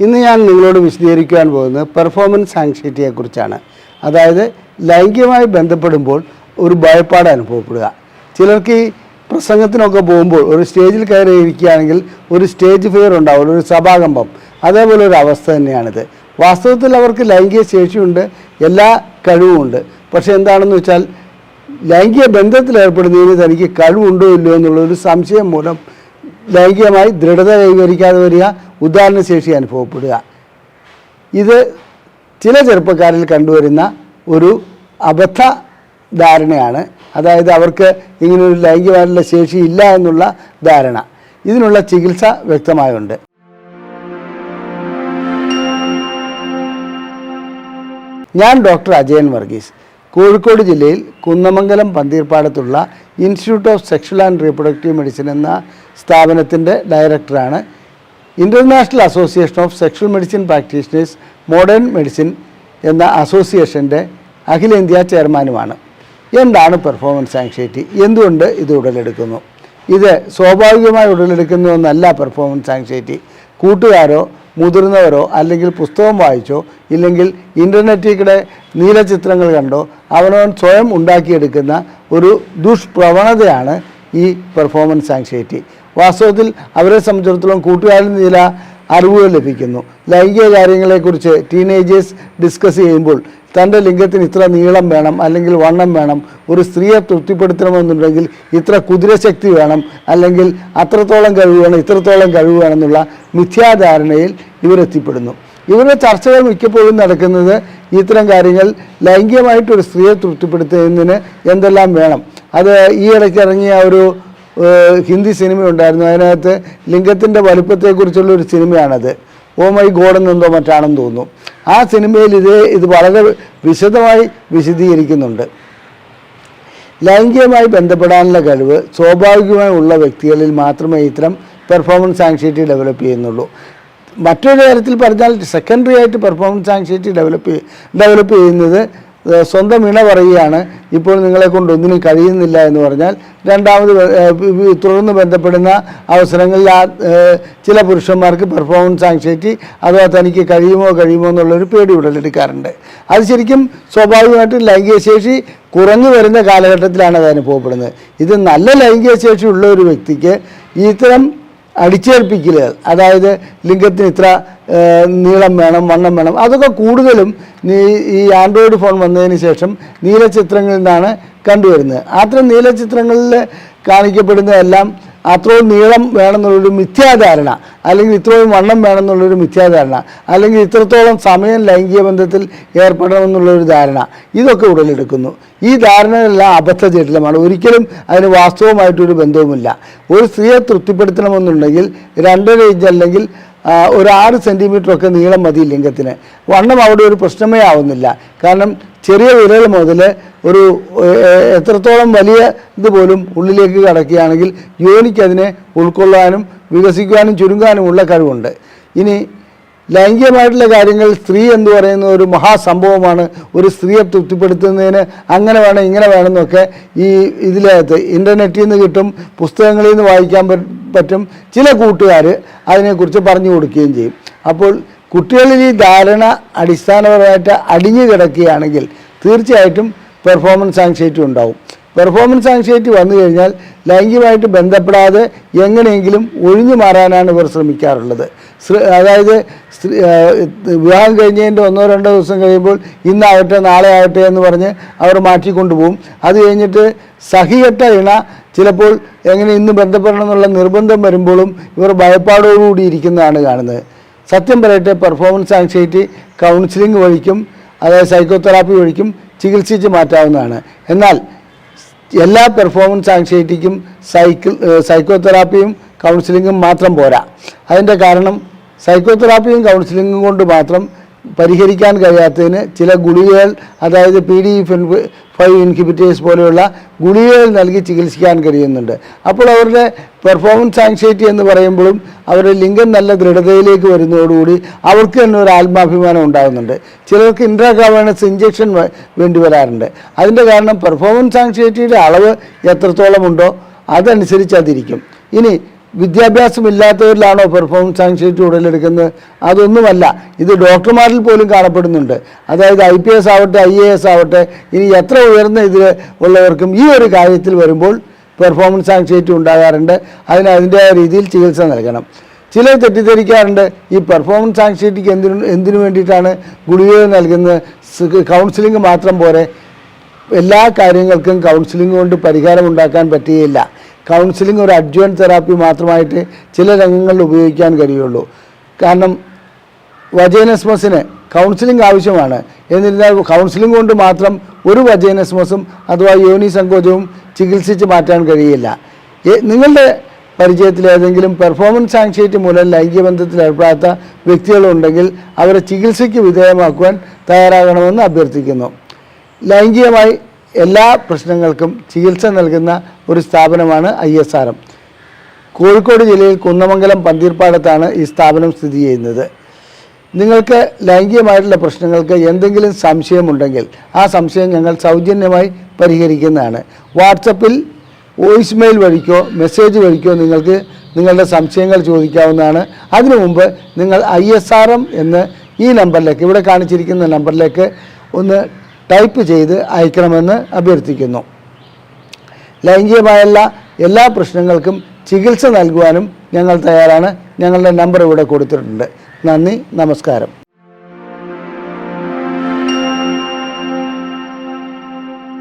ഇന്ന് ഞാൻ നിങ്ങളോട് വിശദീകരിക്കാൻ പോകുന്നത് പെർഫോമൻസ് ആങ്സൈറ്റിയെക്കുറിച്ചാണ് അതായത് ലൈംഗികമായി ബന്ധപ്പെടുമ്പോൾ ഒരു ഭയപ്പാട് അനുഭവപ്പെടുക. ചിലർക്ക് ഈ പ്രസംഗത്തിനൊക്കെ പോകുമ്പോൾ ഒരു സ്റ്റേജിൽ കയറി ഇരിക്കുകയാണെങ്കിൽ ഒരു സ്റ്റേജ് ഫിയർ ഉണ്ടാവും ഒരു സഭാകമ്പം. അതേപോലെ ഒരു അവസ്ഥ തന്നെയാണിത്. വാസ്തവത്തിൽ അവർക്ക് ലൈംഗിക ശേഷിയുണ്ട് എല്ലാ കഴിവുമുണ്ട്. പക്ഷേ എന്താണെന്ന് വെച്ചാൽ ലൈംഗിക ബന്ധത്തിൽ ഏർപ്പെടുന്നതിന് തനിക്ക് കഴിവുണ്ടോ ഇല്ലയോ എന്നുള്ളൊരു സംശയം മൂലം ലൈംഗികമായി ദൃഢത കൈവരിക്കാതെ വരിക ഉദാഹരണശേഷി അനുഭവപ്പെടുക. ഇത് ചില ചെറുപ്പക്കാരിൽ കണ്ടുവരുന്ന ഒരു അബദ്ധ ധാരണയാണ്. അതായത് അവർക്ക് ഇങ്ങനൊരു ലൈംഗികമായിട്ടുള്ള ശേഷി ഇല്ല എന്നുള്ള ധാരണ. ഇതിനുള്ള ചികിത്സ വ്യക്തമായുണ്ട്. ഞാൻ ഡോക്ടർ അജയൻ വർഗീസ്. കോഴിക്കോട് ജില്ലയിൽ Kunnamangalam പന്തീർപ്പാടത്തുള്ള institute of sexual and reproductive medicine എന്ന സ്ഥാപനത്തിന്റെ ഡയറക്ടറാണ് international association of sexual medicine practitioners modern medicine എന്ന അസോസിയേഷന്റെ അഖിലേന്ത്യാ ചെയർമാനുമാണ്. എന്താണ് പെർഫോമൻസ് ആങ്സൈറ്റി എന്തുകൊണ്ട് ഇത് ഉടലെടുക്കുന്നു? ഇത് സ്വാഭാവികമായി ഉടലെടുക്കുന്ന ഒന്നല്ല പെർഫോമൻസ് ആങ്സൈറ്റി കൂട്ടുകാരോ മുതിർന്നവരോ അല്ലെങ്കിൽ പുസ്തകം വായിച്ചോ ഇല്ലെങ്കിൽ ഇന്റർനെറ്റിൽ കൂടെ നീലചിത്രങ്ങൾ കണ്ടോ അവനവൻ സ്വയം ഉണ്ടാക്കിയെടുക്കുന്ന ഒരു ദുഷ്പ്രവണതയാണ് ഈ പെർഫോമൻസ് ആങ്സൈറ്റി വാസ്തവത്തിൽ അവരെ സംബന്ധിച്ചിടത്തോളം കൂട്ടുകാരിൽ ചില അറിവുകൾ ലഭിക്കുന്നു. ലൈംഗിക കാര്യങ്ങളെക്കുറിച്ച് ടീനേജേഴ്സ് ഡിസ്കസ് ചെയ്യുമ്പോൾ തന്റെ ലിംഗത്തിന് ഇത്ര നീളം വേണം അല്ലെങ്കിൽ വണ്ണം വേണം ഒരു സ്ത്രീയെ തൃപ്തിപ്പെടുത്തണമെന്നുണ്ടെങ്കിൽ ഇത്ര കുതിരശക്തി വേണം അല്ലെങ്കിൽ അത്രത്തോളം കഴിവ് വേണം ഇത്രത്തോളം കഴിവ് വേണം എന്നുള്ള മിഥ്യാധാരണയിൽ ഇവരെത്തിപ്പെടുന്നു. ഇവരുടെ ചർച്ചകൾ മിക്കപ്പോഴും നടക്കുന്നത് ഇത്തരം കാര്യങ്ങൾ ലൈംഗികമായിട്ട് ഒരു സ്ത്രീയെ തൃപ്തിപ്പെടുത്തുന്നതിന് എന്തെല്ലാം വേണം. അത് ഈ ഇടയ്ക്ക് ഇറങ്ങിയ ഒരു ഹിന്ദി സിനിമ ഉണ്ടായിരുന്നു അതിനകത്ത് ലിംഗത്തിന്റെ വലുപ്പത്തെക്കുറിച്ചുള്ള ഒരു സിനിമയാണത്. ഓ മൈ ഗോഡ് എന്നെന്തോ മറ്റാണെന്ന് തോന്നുന്നു. ആ സിനിമയിൽ ഇത് ഇത് വളരെ വിശദമായി വിശദീകരിക്കുന്നുണ്ട്. ലൈംഗികമായി ബന്ധപ്പെടാനുള്ള കഴിവ് സ്വാഭാവികമായി ഉള്ള വ്യക്തികളിൽ മാത്രമേ ഇത്തരം പെർഫോമൻസ് ആങ്സൈറ്റി ഡെവലപ്പ് ചെയ്യുന്നുള്ളൂ. മറ്റൊരു കാര്യത്തിൽ പറഞ്ഞാൽ സെക്കൻഡറി ആയിട്ട് പെർഫോമൻസ് ആങ്സൈറ്റി ഡെവലപ്പ് ഡെവലപ്പ് ചെയ്യുന്നത് സ്വന്തം ഇണ പറയുകയാണ്. ഇപ്പോൾ നിങ്ങളെ കൊണ്ട് ഒന്നിനും കഴിയുന്നില്ല എന്ന് പറഞ്ഞാൽ രണ്ടാമത് തുടർന്ന് ബന്ധപ്പെടുന്ന അവസരങ്ങളിൽ ആ ചില പുരുഷന്മാർക്ക് പെർഫോമൻസ് ആങ്സൈറ്റി അഥവാ തനിക്ക് കഴിയുമോ കഴിയുമോ എന്നുള്ളൊരു പേടി ഉടലെടുക്കാറുണ്ട്. അത് ശരിക്കും സ്വാഭാവികമായിട്ടും ലൈംഗിക ശേഷി കുറഞ്ഞു വരുന്ന കാലഘട്ടത്തിലാണ് അത് അനുഭവപ്പെടുന്നത് ഇത് നല്ല ലൈംഗിക ശേഷി ഉള്ള ഒരു വ്യക്തിക്ക് ഇത്തരം അടിച്ചേൽപ്പിക്കലുകൾ അതായത് ലിംഗത്തിന് ഇത്ര നീളം വേണം വണ്ണം വേണം. അതൊക്കെ കൂടുതലും നീ ഈ ആൻഡ്രോയിഡ് ഫോൺ വന്നതിന് ശേഷം നീല നീലചിത്രങ്ങളിൽ നിന്നാണ് കണ്ടുവരുന്നത്. അത്തരം നീലചിത്രങ്ങളിൽ കാണിക്കപ്പെടുന്നതെല്ലാം അത്രയും നീളം വേണമെന്നുള്ളൊരു മിഥ്യാധാരണ അല്ലെങ്കിൽ ഇത്രയും വണ്ണം വേണമെന്നുള്ളൊരു മിഥ്യാധാരണ അല്ലെങ്കിൽ ഇത്രത്തോളം സമയം ലൈംഗിക ബന്ധത്തിൽ ഏർപ്പെടണമെന്നുള്ളൊരു ധാരണ ഇതൊക്കെ ഉടലെടുക്കുന്നു. ഈ ധാരണകളെല്ലാം അബദ്ധജടിലമാണ്. ഒരിക്കലും അതിന് വാസ്തവമായിട്ടൊരു ബന്ധവുമില്ല. ഒരു സ്ത്രീയെ തൃപ്തിപ്പെടുത്തണമെന്നുണ്ടെങ്കിൽ രണ്ടര ഇഞ്ച് അല്ലെങ്കിൽ ഒരു ആറ് സെന്റിമീറ്ററൊക്കെ നീളം മതി ലിംഗത്തിന്. വണ്ണം അവിടെ ഒരു പ്രശ്നമേ ആവുന്നില്ല. കാരണം ചെറിയ വിരൽ മുതൽ ഒരു എത്രത്തോളം വലിയ ഇതുപോലും ഉള്ളിലേക്ക് കടക്കുകയാണെങ്കിൽ യോനിക്കതിനെ ഉൾക്കൊള്ളാനും വികസിക്കുവാനും ചുരുങ്ങാനുമുള്ള കഴിവുണ്ട്. ഇനി ലൈംഗികമായിട്ടുള്ള കാര്യങ്ങൾ സ്ത്രീ എന്ന് പറയുന്ന ഒരു മഹാസംഭവമാണ് ഒരു സ്ത്രീയെ തൃപ്തിപ്പെടുത്തുന്നതിന് അങ്ങനെ വേണം ഇങ്ങനെ വേണം എന്നൊക്കെ ഈ ഇതിലകത്ത് ഇന്റർനെറ്റിൽ നിന്ന് കിട്ടും പുസ്തകങ്ങളിൽ നിന്ന് വായിക്കാൻ പറ്റും ചില കൂട്ടുകാർ അതിനെക്കുറിച്ച് പറഞ്ഞു കൊടുക്കുകയും ചെയ്യും. അപ്പോൾ കുട്ടികളിൽ ഈ ധാരണ അടിസ്ഥാനപരമായിട്ട് അടിഞ്ഞു കിടക്കുകയാണെങ്കിൽ തീർച്ചയായിട്ടും പെർഫോമൻസ് ആങ്സൈറ്റി ഉണ്ടാവും. പെർഫോമൻസ് ആങ്സൈറ്റി വന്നു കഴിഞ്ഞാൽ ലൈംഗികമായിട്ട് ബന്ധപ്പെടാതെ എങ്ങനെയെങ്കിലും ഒഴിഞ്ഞു മാറാനാണ് ഇവർ ശ്രമിക്കാറുള്ളത്. അതായത് വിവാഹം കഴിഞ്ഞതിന്റെ ഒന്നോ രണ്ടോ ദിവസം കഴിയുമ്പോൾ ഇന്നാവട്ടെ നാളെ ആവട്ടെ എന്ന് പറഞ്ഞ് അവർ മാറ്റിക്കൊണ്ടുപോകും. അത് കഴിഞ്ഞിട്ട് സഹികെട്ട ഇണ ചിലപ്പോൾ എങ്ങനെ ഇന്ന് ബന്ധപ്പെടണം എന്നുള്ള നിർബന്ധം വരുമ്പോഴും ഇവർ ഭയപ്പാടോടുകൂടി ഇരിക്കുന്നതാണ് കാണുന്നത്. സത്യം പറയട്ടെ പെർഫോമൻസ് ആങ്സൈറ്റി കൗൺസിലിംഗ് വഴിക്കും അതായത് സൈക്കോതെറാപ്പി വഴിക്കും ചികിത്സിച്ച് മാറ്റാവുന്നതാണ്. എന്നാൽ എല്ലാ പെർഫോമൻസ് ആങ്സൈറ്റിക്കും സൈക്കിൾ സൈക്കോതെറാപ്പിയും കൗൺസിലിങ്ങും മാത്രം പോരാ. അതിന്റെ കാരണം സൈക്കോതെറാപ്പിയും കൗൺസിലിങ്ങും കൊണ്ട് മാത്രം പരിഹരിക്കാൻ കഴിയാത്തതിന് ചില ഗുളികകൾ അതായത് പി ഡി ഫൈവ് ഇൻഹിബിറ്റേഴ്സ് പോലെയുള്ള ഗുളികകൾ നൽകി ചികിത്സിക്കാൻ കഴിയുന്നുണ്ട്. അപ്പോൾ അവരുടെ പെർഫോമൻസ് ആങ്സൈറ്റി എന്ന് പറയുമ്പോഴും അവരുടെ ലിംഗം നല്ല ദൃഢതയിലേക്ക് വരുന്നതോടുകൂടി അവർക്ക് തന്നെ ഒരു ആത്മാഭിമാനം ഉണ്ടാകുന്നുണ്ട്. ചിലർക്ക് ഇൻട്രാകാവേണസ് ഇഞ്ചക്ഷൻ വേണ്ടി വരാറുണ്ട്. അതിന്റെ കാരണം പെർഫോമൻസ് ആങ്സൈറ്റിയുടെ അളവ് എത്രത്തോളം ഉണ്ടോ അതനുസരിച്ച് അതിരിക്കും. ഇനി വിദ്യാഭ്യാസമില്ലാത്തവരിലാണോ പെർഫോമൻസ് ആങ്സൈറ്റി ഉടലെടുക്കുന്നത്? അതൊന്നുമല്ല. ഇത് ഡോക്ടർമാരിൽ പോലും കാണപ്പെടുന്നുണ്ട്. അതായത് ഐ പി എസ് ആവട്ടെ ഐ എ എസ് ആവട്ടെ ഇനി എത്ര ഉയർന്ന ഇതിൽ ഉള്ളവർക്കും ഈ ഒരു കാര്യത്തിൽ വരുമ്പോൾ പെർഫോമൻസ് ആങ്സൈറ്റി ഉണ്ടാകാറുണ്ട്. അതിന് അതിന്റെതായ രീതിയിൽ ചികിത്സ നൽകണം. ചിലർ തെറ്റിദ്ധരിക്കാറുണ്ട്. ഈ പെർഫോമൻസ് ആങ്സൈറ്റിക്ക് എന്തിനു എന്തിനു വേണ്ടിയിട്ടാണ് ഗുളികകൾ നൽകുന്നത്? കൗൺസിലിംഗ് മാത്രം പോരെ. എല്ലാ കാര്യങ്ങൾക്കും കൗൺസിലിംഗ് കൊണ്ട് പരിഹാരം ഉണ്ടാക്കാൻ പറ്റുകയില്ല. കൗൺസിലിംഗ് ഒരു അഡ്വൻ തെറാപ്പി മാത്രമായിട്ട് ചില രംഗങ്ങളിൽ ഉപയോഗിക്കാൻ കഴിയുള്ളൂ. കാരണം വജേനസ്മസിന് കൗൺസിലിംഗ് ആവശ്യമാണ്. എന്നിരുന്നാൽ കൗൺസിലിംഗ് കൊണ്ട് മാത്രം ഒരു വജേനസ്മസും അഥവാ യോനി സങ്കോചവും ചികിത്സിച്ച് മാറ്റാൻ കഴിയില്ല. നിങ്ങളുടെ പരിചയത്തിൽ ഏതെങ്കിലും പെർഫോമൻസ് ആങ്സൈറ്റി മൂലം ലൈംഗികബന്ധത്തിൽ ഏർപ്പെടാത്ത വ്യക്തികളുണ്ടെങ്കിൽ അവരെ ചികിത്സയ്ക്ക് വിധേയമാക്കുവാൻ തയ്യാറാകണമെന്ന് അഭ്യർത്ഥിക്കുന്നു. ലൈംഗികമായി എല്ലാ പ്രശ്നങ്ങൾക്കും ചികിത്സ നൽകുന്ന ഒരു സ്ഥാപനമാണ് I S R M. Kozhikode ജില്ലയിൽ കുന്നമംഗലം പന്തീർപ്പാടത്താണ് ഈ സ്ഥാപനം സ്ഥിതി ചെയ്യുന്നത്. നിങ്ങൾക്ക് ലൈംഗികമായിട്ടുള്ള പ്രശ്നങ്ങൾക്ക് എന്തെങ്കിലും സംശയമുണ്ടെങ്കിൽ ആ സംശയം ഞങ്ങൾ സൗജന്യമായി പരിഹരിക്കുന്നതാണ്. വാട്സപ്പിൽ വോയിസ് മെയിൽ വഴിക്കോ മെസ്സേജ് വഴിക്കോ നിങ്ങൾക്ക് നിങ്ങളുടെ സംശയങ്ങൾ ചോദിക്കാവുന്നതാണ്. അതിനു മുമ്പ് നിങ്ങൾ ഐ എസ് ആർ എം എന്ന് ഈ നമ്പറിലേക്ക് ഇവിടെ കാണിച്ചിരിക്കുന്ന നമ്പറിലേക്ക് ഒന്ന് ടൈപ്പ് ചെയ്ത് അയക്കണമെന്ന് അഭ്യർത്ഥിക്കുന്നു. ലൈംഗികമായുള്ള എല്ലാ പ്രശ്നങ്ങൾക്കും ചികിത്സ നൽകുവാനും ഞങ്ങൾ തയ്യാറാണ്. ഞങ്ങളുടെ നമ്പർ ഇവിടെ കൊടുത്തിട്ടുണ്ട്. നന്ദി നമസ്കാരം.